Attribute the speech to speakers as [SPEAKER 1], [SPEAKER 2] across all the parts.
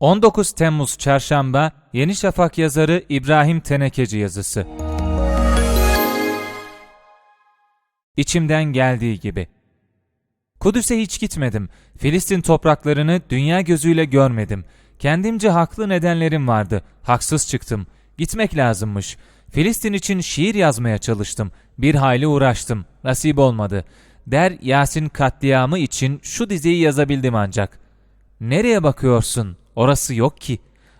[SPEAKER 1] 19 Temmuz Çarşamba Yeni Şafak yazarı İbrahim Tenekeci yazısı. İçimden geldiği gibi. Kudüs'e hiç gitmedim. Filistin topraklarını dünya gözüyle görmedim. Kendimce haklı nedenlerim vardı. Haksız çıktım. Gitmek lazımmış. Filistin için şiir yazmaya çalıştım. Bir hayli uğraştım. Nasip olmadı. Der Yasin katliamı için şu dizeyi yazabildim ancak. Nereye bakıyorsun? Orası yok ki.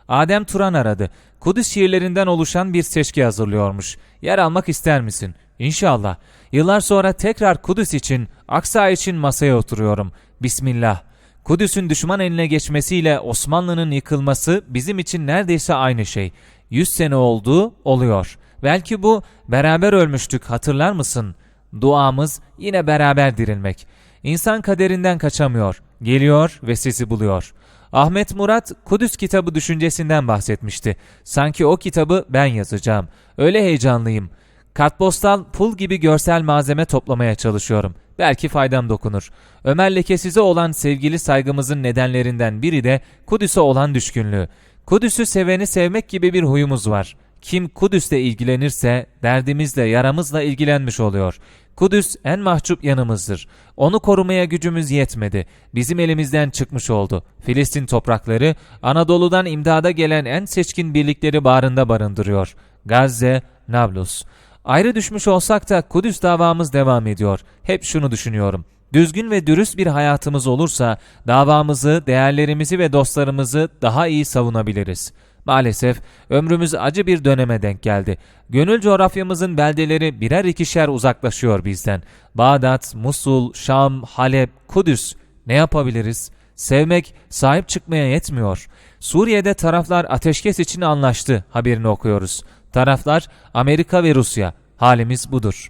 [SPEAKER 1] Adem Turan aradı. Kudüs şiirlerinden oluşan bir seçki hazırlıyormuş. Yer almak ister misin? İnşallah. Yıllar sonra tekrar Kudüs için, Aksa için masaya oturuyorum. Bismillah. Kudüs'ün düşman eline geçmesiyle Osmanlı'nın yıkılması bizim için neredeyse aynı şey. Yüz sene oldu, oluyor. Belki bu beraber ölmüştük hatırlar mısın? Duamız yine beraber dirilmek. İnsan kaderinden kaçamıyor. Geliyor ve sizi buluyor. Ahmet Murat Kudüs kitabı düşüncesinden bahsetmişti. Sanki o kitabı ben yazacağım. Öyle heyecanlıyım. Kartpostal, pul gibi görsel malzeme toplamaya çalışıyorum. Belki faydam dokunur. Ömer Lekesiz'e olan sevgili saygımızın nedenlerinden biri de Kudüs'e olan düşkünlüğü. Kudüs'ü seveni sevmek gibi bir huyumuz var. Kim Kudüs'le ilgilenirse derdimizle, yaramızla ilgilenmiş oluyor. Kudüs en mahcup yanımızdır. Onu korumaya gücümüz yetmedi. Bizim elimizden çıkmış oldu. Filistin toprakları Anadolu'dan imdada gelen en seçkin birlikleri bağrında barındırıyor. Gazze, Nablus. Ayrı düşmüş olsak da Kudüs davamız devam ediyor. Hep şunu düşünüyorum. Düzgün ve dürüst bir hayatımız olursa davamızı, değerlerimizi ve dostlarımızı daha iyi savunabiliriz. Maalesef ömrümüz acı bir döneme denk geldi. Gönül coğrafyamızın beldeleri birer ikişer uzaklaşıyor bizden. Bağdat, Musul, Şam, Halep, Kudüs. Ne yapabiliriz? Sevmek, sahip çıkmaya yetmiyor. Suriye'de taraflar ateşkes için anlaştı haberini okuyoruz. Taraflar Amerika ve Rusya. Halimiz budur.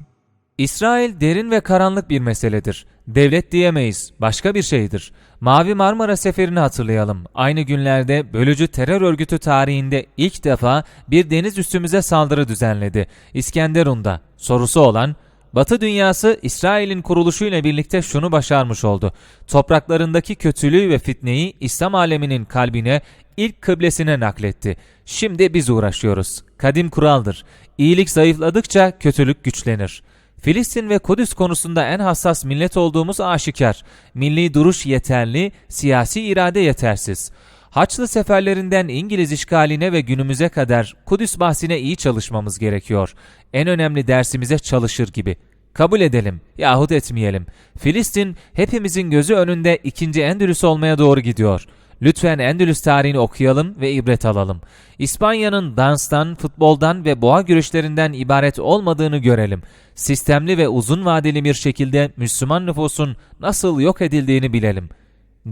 [SPEAKER 1] İsrail derin ve karanlık bir meseledir. Devlet diyemeyiz, başka bir şeydir. Mavi Marmara Seferi'ni hatırlayalım. Aynı günlerde bölücü terör örgütü tarihinde ilk defa bir deniz üstümüze saldırı düzenledi. İskenderun'da. Sorusu olan, Batı dünyası İsrail'in kuruluşuyla birlikte şunu başarmış oldu. Topraklarındaki kötülüğü ve fitneyi İslam aleminin kalbine, ilk kıblesine nakletti. Şimdi biz uğraşıyoruz. Kadim kuraldır. İyilik zayıfladıkça kötülük güçlenir. Filistin ve Kudüs konusunda en hassas millet olduğumuz aşikar. Milli duruş yeterli, siyasi irade yetersiz. Haçlı seferlerinden İngiliz işgaline ve günümüze kadar Kudüs bahsine iyi çalışmamız gerekiyor. En önemli dersimize çalışır gibi. Kabul edelim yahut etmeyelim. Filistin hepimizin gözü önünde ikinci Endülüs olmaya doğru gidiyor. Lütfen Endülüs tarihini okuyalım ve ibret alalım. İspanya'nın danstan, futboldan ve boğa güreşlerinden ibaret olmadığını görelim. Sistemli ve uzun vadeli bir şekilde Müslüman nüfusun nasıl yok edildiğini bilelim.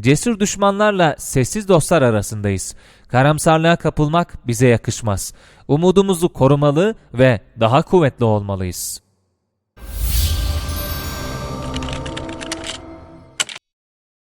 [SPEAKER 1] Cesur düşmanlarla sessiz dostlar arasındayız. Karamsarlığa kapılmak bize yakışmaz. Umudumuzu korumalı ve daha kuvvetli olmalıyız.''